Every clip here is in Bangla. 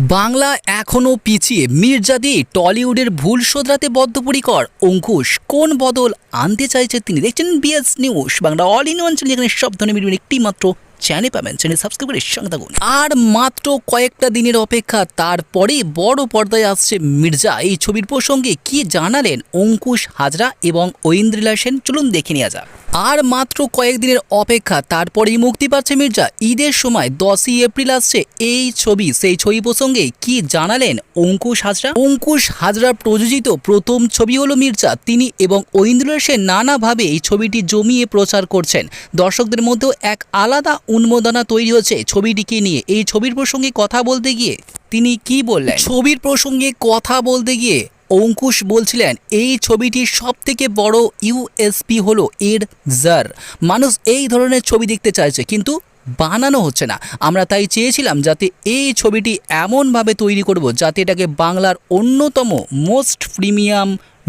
বাংলা এখনও পিছিয়ে। মির্জা দিয়ে টলিউডের ভুল শোধরাতে বদ্ধপরিকর। অঙ্কুশ, কোন বদল আনতে চাইছে তিনি? দেখছেন BS news Bangla all in one channel এখানে সব ধরনের ভিডিও একটি মাত্র চ্যানেল পাবেন। চ্যানেল সাবস্ক্রাইব করে সঙ্গে থাকুন। আর মাত্র কয়েকটা দিনের অপেক্ষা, তারপরে বড় পর্দায় আসছে মির্জা। এই ছবির প্রসঙ্গে কি জানালেন অঙ্কুশ হাজরা এবং ঐন্দ্রিলা সেন? চলুন দেখে নেওয়া যাক। আর মাত্র কয়েকদিনের অপেক্ষা, তারপরেই মুক্তি পাচ্ছে মির্জা। ঈদের সময় দশই এপ্রিল আসছে। এই ছবি, সেই ছবি প্রসঙ্গে কি জানালেন অঙ্কুশ হাজরা? অঙ্কুশ হাজরা প্রযোজিত প্রথম ছবি হলো মির্জা। তিনি এবং ঐন্দ্র সেন নানাভাবে এই ছবিটি জমিয়ে প্রচার করছেন। দর্শকদের মধ্যেও এক আলাদা উন্মোদনা তৈরি হচ্ছে ছবিটিকে নিয়ে। এই ছবির প্রসঙ্গে কথা বলতে গিয়ে তিনি কি বললেন? ছবির প্রসঙ্গে কথা বলতে গিয়ে অঙ্কুশ বলছিলেন, এই ছবিটির সব থেকে বড় ইউএসপি হলো এর জার মানুষ এই ধরনের ছবি দেখতে চাইছে, কিন্তু বানানো হচ্ছে না। আমরা তাই চেয়েছিলাম যাতে এই ছবিটি এমনভাবে তৈরি করব যাতে এটাকে বাংলার অন্যতম মোস্ট প্রিমিয়াম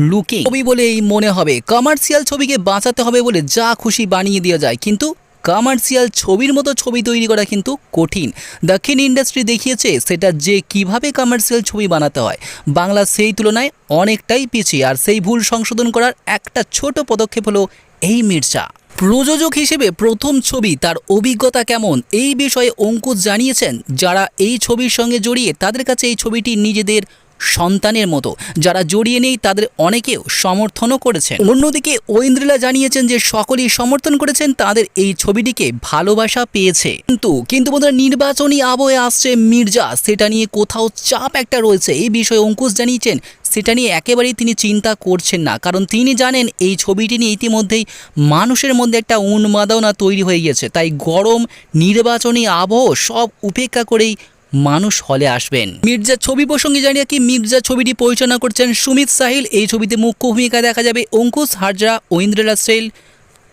লুকিং ছবি বলেই মনে হবে। কমার্শিয়াল ছবিকে বাঁচাতে হবে বলে যা খুশি বানিয়ে দেওয়া যায়, কিন্তু কমার্শিয়াল ছবির মতো ছবি তৈরি করা কিন্তু কঠিন। দক্ষিণ ইন্ডাস্ট্রি দেখিয়েছে সেটা যে কীভাবে কমার্শিয়াল ছবি বানাতে হয়, বাংলা সেই তুলনায় অনেকটাই পিছিয়ে। আর সেই ভুল সংশোধন করার একটা ছোট পদক্ষেপ হলো এই মির্জা। প্রযোজক হিসেবে প্রথম ছবি তার অভিজ্ঞতা কেমন এই বিষয়ে অঙ্কুশ জানিয়েছেন। যারা এই ছবির সঙ্গে জড়িয়ে তাদের কাছে এই ছবিটি নিজেদের সন্তানের মতো। যারা জড়িয়ে নেই, তাদের অনেকেও সমর্থনও করেছেন। অন্যদিকে ঐন্দ্রিলা জানিয়েছেন যে, সকলেই সমর্থন করেছেন, তাদের এই ছবিটিকে ভালোবাসা পেয়েছে। কিন্তু কিন্তু বোধহয় নির্বাচনী আবহে আসছে মির্জা। সেটা নিয়ে কোথাও চাপ একটা রয়েছে। এই বিষয়ে অঙ্কুশ জানিয়েছেন, সেটা নিয়ে একেবারেই তিনি চিন্তা করছেন না। কারণ তিনি জানেন, এই ছবিটি নিয়ে ইতিমধ্যেই মানুষের মধ্যে একটা উন্মাদনা তৈরি হয়ে গিয়েছে। তাই গরম, নির্বাচনী আবহ সব উপেক্ষা করেই মানুষ হলে আসবেন। মির্জা ছবি প্রসঙ্গে জানিয়ে কি মির্জা ছবিটি পরিচালনা করছেন সুমিত সাহিল। এই ছবিতে মুখ্য ভূমিকা দেখা যাবে অঙ্কুশ হাজরা, ঐন্দ্রলা সেল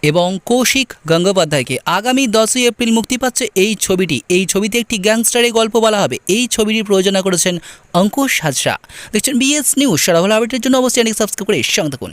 এবং কৌশিক গঙ্গোপাধ্যায়কে। আগামী দশই এপ্রিল মুক্তি পাচ্ছে এই ছবিটি। এই ছবিতে একটি গ্যাংস্টারের গল্প বলা হবে। এই ছবিটি প্রযোজনা করেছেন অঙ্কুশ হাজরা। দেখছেন বিএস নিউজ সারা ভালো আপডেটের জন্য অবশ্যই সাবস্ক্রাইব করে সঙ্গে থাকুন।